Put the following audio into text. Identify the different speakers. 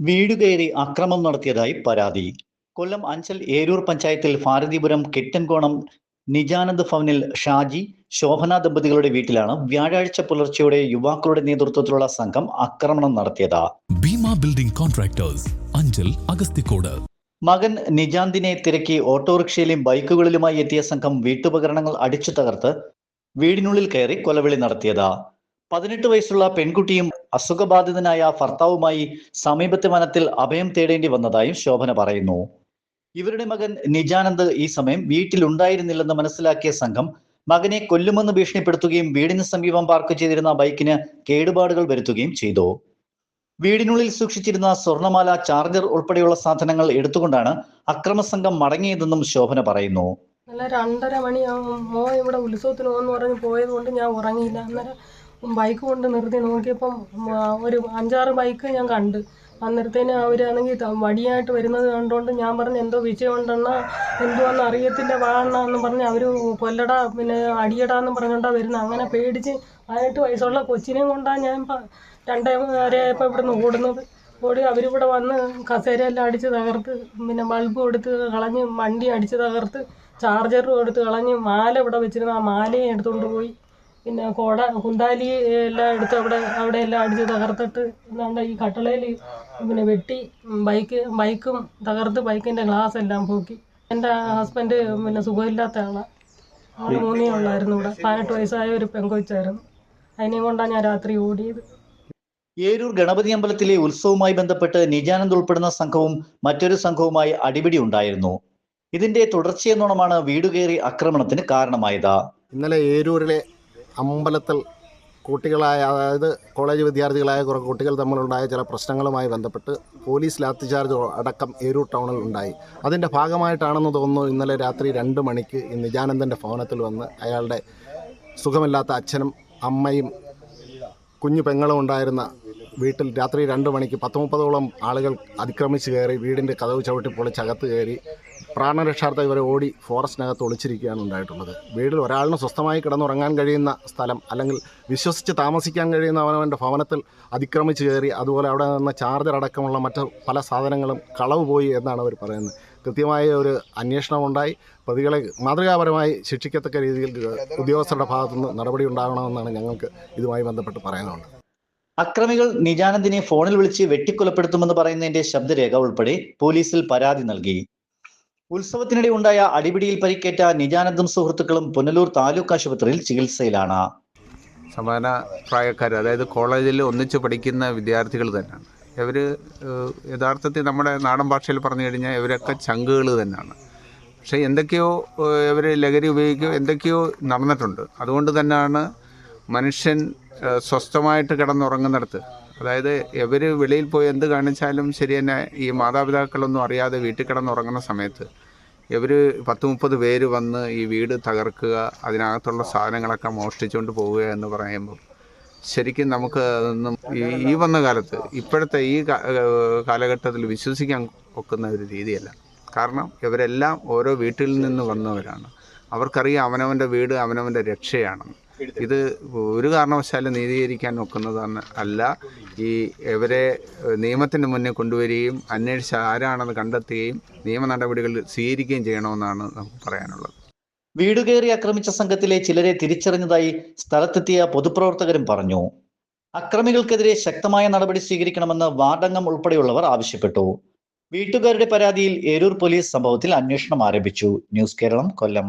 Speaker 1: വീട് കയറി അക്രമം നടത്തിയതായി പരാതി. കൊല്ലം അഞ്ചൽ ഏരൂർ പഞ്ചായത്തിൽ ഭാരതിപുരം കെട്ടൻകോണം നിജാനന്ദ് ഭവനിൽ ഷാജി ശോഭന ദമ്പതികളുടെ വീട്ടിലാണ് വ്യാഴാഴ്ച പുലർച്ചെയോടെ യുവാക്കളുടെ നേതൃത്വത്തിലുള്ള സംഘം ആക്രമണം നടത്തിയത്.
Speaker 2: Bhima building contractors Anchal Agasthikode.
Speaker 1: മകൻ നിജാന്തിനെ തിരക്കി ഓട്ടോറിക്ഷയിലും ബൈക്കുകളിലുമായി എത്തിയ സംഘം വീട്ടുപകരണങ്ങൾ അടിച്ചു തകർത്ത് വീടിനുള്ളിൽ കയറി കൊലവിളി നടത്തിയത്. പതിനെട്ട് വയസ്സുള്ള പെൺകുട്ടിയും അസുഖബാധിതനായ ഭർത്താവുമായി സമീപത്തെ വനത്തിൽ അഭയം തേടേണ്ടി വന്നതായും ശോഭന പറയുന്നു. ഇവരുടെ മകൻ നിജാനന്ദ് ഈ സമയം വീട്ടിലുണ്ടായിരുന്നില്ലെന്ന് മനസ്സിലാക്കിയ സംഘം മകനെ കൊല്ലുമെന്ന് ഭീഷണിപ്പെടുത്തുകയും വീടിന് സമീപം പാർക്ക് ചെയ്തിരുന്ന ബൈക്കിന് കേടുപാടുകൾ വരുത്തുകയും ചെയ്തു. വീടിനുള്ളിൽ സൂക്ഷിച്ചിരുന്ന സ്വർണമാല ചാർജർ ഉൾപ്പെടെയുള്ള സാധനങ്ങൾ എടുത്തുകൊണ്ടാണ് അക്രമസംഘം മടങ്ങിയതെന്നും ശോഭന പറയുന്നു.
Speaker 3: നല്ല രണ്ടര മണിയാവും. മോ ഇവിടെ ഉത്സവത്തിന് പോകുമെന്ന് പറഞ്ഞ് പോയത് കൊണ്ട് ഞാൻ ഉറങ്ങിയില്ല. അന്നേരം ബൈക്ക് കൊണ്ട് നിർത്തി നോക്കിയപ്പം ഒരു അഞ്ചാറ് ബൈക്ക് ഞാൻ കണ്ട്. അന്നേരത്തേന് അവരാണെങ്കിൽ വടിയായിട്ട് വരുന്നത് കണ്ടുകൊണ്ട് ഞാൻ പറഞ്ഞു എന്തോ വിഷയമുണ്ടെന്നാ എന്തുവാന്ന് അറിയത്തില്ല വാണ എന്ന് പറഞ്ഞ് അവർ കൊല്ലടാ പിന്നെ അടിയടാന്ന് പറഞ്ഞുകൊണ്ടാ വരുന്നത് അങ്ങനെ പേടിച്ച് പതിനെട്ട് വയസ്സുള്ള കൊച്ചിനെയും കൊണ്ടാണ് ഞാൻ രണ്ടേ വരെയായപ്പോൾ ഇവിടുന്ന് ഓടുന്നത്. ഓടി അവരിവിടെ വന്ന് കസേരയെല്ലാം അടിച്ച് തകർത്ത് പിന്നെ ബൾബ് കൊടുത്ത് കളഞ്ഞ് വണ്ടി അടിച്ച് തകർത്ത് ചാർജറും എടുത്ത് കളഞ്ഞ് മാല ഇവിടെ വെച്ചിരുന്ന. ആ മാലയും എടുത്തുകൊണ്ട് പോയി. പിന്നെ കോട കുന്താലി എല്ലാം എടുത്ത് അവിടെ അവിടെ എല്ലാം അടിച്ച് തകർത്തിട്ട് എന്താണ്ട് ഈ കട്ടളയിൽ പിന്നെ വെട്ടി ബൈക്ക് ബൈക്കും തകർത്ത് ബൈക്കിന്റെ ഗ്ലാസ് എല്ലാം പോക്കി. എന്റെ ഹസ്ബൻഡ് പിന്നെ സുഖമില്ലാത്ത ആളാണ് അവിടെ മൂന്നേ ഉള്ളായിരുന്നു ഇവിടെ. പതിനെട്ട് വയസ്സായ ഒരു പെങ്കൊച്ചായിരുന്നു. അതിനെയും കൊണ്ടാണ് ഞാൻ രാത്രി ഓടിയത്.
Speaker 1: ഏരൂർ ഗണപതി അമ്പലത്തിലെ ഉത്സവവുമായി ബന്ധപ്പെട്ട് നിജാനന്ദ് ഉൾപ്പെടുന്ന സംഘവും മറ്റൊരു സംഘവുമായി അടിപിടി ഉണ്ടായിരുന്നു. ഇതിന്റെ തുടർച്ചയെന്നോണമാണ് വീടുകയറി ആക്രമണത്തിന് കാരണമായത്.
Speaker 4: ഇന്നലെ ഏരൂരിലെ അമ്പലത്തിൽ കുട്ടികളായ അതായത് കോളേജ് വിദ്യാർത്ഥികളായ കുറേ കുട്ടികൾ തമ്മിലുണ്ടായ ചില പ്രശ്നങ്ങളുമായി ബന്ധപ്പെട്ട് പോലീസ് ലാത്തിചാർജ് അടക്കം ഏരൂർ ടൗണിൽ ഉണ്ടായി. അതിന്റെ ഭാഗമായിട്ടാണെന്ന് തോന്നുന്നു ഇന്നലെ രാത്രി രണ്ട് മണിക്ക് നിജാനന്ദന്റെ ഭവനത്തിൽ വന്ന് അയാളുടെ സുഖമില്ലാത്ത അച്ഛനും അമ്മയും കുഞ്ഞു പെങ്ങളും ഉണ്ടായിരുന്ന വീട്ടിൽ രാത്രി രണ്ട് മണിക്ക് പത്ത് മുപ്പതോളം ആളുകൾ അതിക്രമിച്ച് കയറി വീടിന്റെ കതവ് ചവിട്ടി പൊളിച്ചകത്ത് കയറി പ്രാണരക്ഷാർത്ഥം ഇവരെ ഓടി ഫോറസ്റ്റിനകത്ത് ഒളിച്ചിരിക്കുകയാണ് ഉണ്ടായിട്ടുള്ളത്. വീട്ടിൽ ഒരാളിന് സ്വസ്ഥമായി കിടന്നുറങ്ങാൻ കഴിയുന്ന സ്ഥലം അല്ലെങ്കിൽ വിശ്വസിച്ച് താമസിക്കാൻ കഴിയുന്ന അവനവന്റെ ഭവനത്തിൽ അതിക്രമിച്ച് കയറി അതുപോലെ അവിടെ നിന്ന് ചാർജർ അടക്കമുള്ള മറ്റ് പല സാധനങ്ങളും കളവ് പോയി എന്നാണ് അവർ പറയുന്നത്. കൃത്യമായ ഒരു അന്വേഷണം ഉണ്ടായി. പ്രതികളെ മാതൃകാപരമായി ശിക്ഷിക്കത്തക്ക രീതിയിൽ ഉദ്യോഗസ്ഥരുടെ ഭാഗത്തുനിന്ന് നടപടി ഉണ്ടാകണമെന്നാണ് ഞങ്ങൾക്ക് ഇതുമായി ബന്ധപ്പെട്ട് പറയാനുള്ളത്.
Speaker 1: അക്രമികൾ നിജാനന്ദിനെ ഫോണിൽ വിളിച്ച് വെട്ടിക്കൊലപ്പെടുത്തുമെന്ന് പറയുന്നതിന്റെ ശബ്ദരേഖ ഉൾപ്പെടെ പോലീസിൽ പരാതി നൽകി. ഉത്സവത്തിനിടെ ഉണ്ടായ അടിപിടിയിൽ പരിക്കേറ്റ നിജാനന്ദം സുഹൃത്തുക്കളും പുനലൂർ താലൂക്ക് ആശുപത്രിയിൽ ചികിത്സയിലാണ്.
Speaker 5: സമാന പ്രായക്കാർ അതായത് കോളേജിൽ ഒന്നിച്ച് പഠിക്കുന്ന വിദ്യാർത്ഥികൾ തന്നെയാണ്. ഇവർ യഥാർത്ഥത്തിൽ നമ്മുടെ നാടൻ ഭാഷയിൽ പറഞ്ഞു കഴിഞ്ഞാൽ ഇവരൊക്കെ ചങ്കുകൾ തന്നെയാണ്. പക്ഷേ എന്തൊക്കെയോ ഇവർ ലഹരി ഉപയോഗിക്കുകയോ എന്തൊക്കെയോ നടന്നിട്ടുണ്ട്. അതുകൊണ്ട് തന്നെയാണ് മനുഷ്യൻ സ്വസ്ഥമായിട്ട് കിടന്നുറങ്ങുന്നിടത്ത് അതായത് ഇവർ വെളിയിൽ പോയി എന്ത് കാണിച്ചാലും ശരി തന്നെ ഈ മാതാപിതാക്കളൊന്നും അറിയാതെ വീട്ടിൽ കിടന്നുറങ്ങുന്ന സമയത്ത് ഇവർ പത്ത് മുപ്പത് പേര് വന്ന് ഈ വീട് തകർക്കുക അതിനകത്തുള്ള സാധനങ്ങളൊക്കെ മോഷ്ടിച്ചുകൊണ്ട് പോവുക എന്ന് പറയുമ്പോൾ ശരിക്കും നമുക്ക് അതൊന്നും ഈ വന്ന കാലത്ത് ഇപ്പോഴത്തെ ഈ കാലഘട്ടത്തിൽ വിശ്വസിക്കാൻ ഒക്കുന്ന ഒരു രീതിയല്ല. കാരണം ഇവരെല്ലാം ഓരോ വീട്ടിൽ നിന്ന് വന്നവരാണ്. അവർക്കറിയാം അവനവന്റെ വീട് അവനവന്റെ രക്ഷയാണെന്ന്. ഇത് ഒരു കാരണവശാലും നീതീകരിക്കാൻ നോക്കുന്നതാണ് അല്ല ഈ ഇവരെ നിയമത്തിന് മുന്നേ കൊണ്ടുവരികയും അന്വേഷിച്ച് ആരാണെന്ന് കണ്ടെത്തുകയും നിയമ നടപടികൾ സ്വീകരിക്കുകയും ചെയ്യണമെന്നാണ് നമുക്ക് പറയാനുള്ളത്.
Speaker 1: വീടുകയറി ആക്രമിച്ച സംഘത്തിലെ ചിലരെ തിരിച്ചറിഞ്ഞതായി സ്ഥലത്തെത്തിയ പൊതുപ്രവർത്തകരും പറഞ്ഞു. അക്രമികൾക്കെതിരെ ശക്തമായ നടപടി സ്വീകരിക്കണമെന്ന് വാർഡംഗം ഉൾപ്പെടെയുള്ളവർ ആവശ്യപ്പെട്ടു. വീട്ടുകാരുടെ പരാതിയിൽ ഏരൂർ പോലീസ് സംഭവത്തിൽ അന്വേഷണം ആരംഭിച്ചു. ന്യൂസ് കേരളം കൊല്ലം.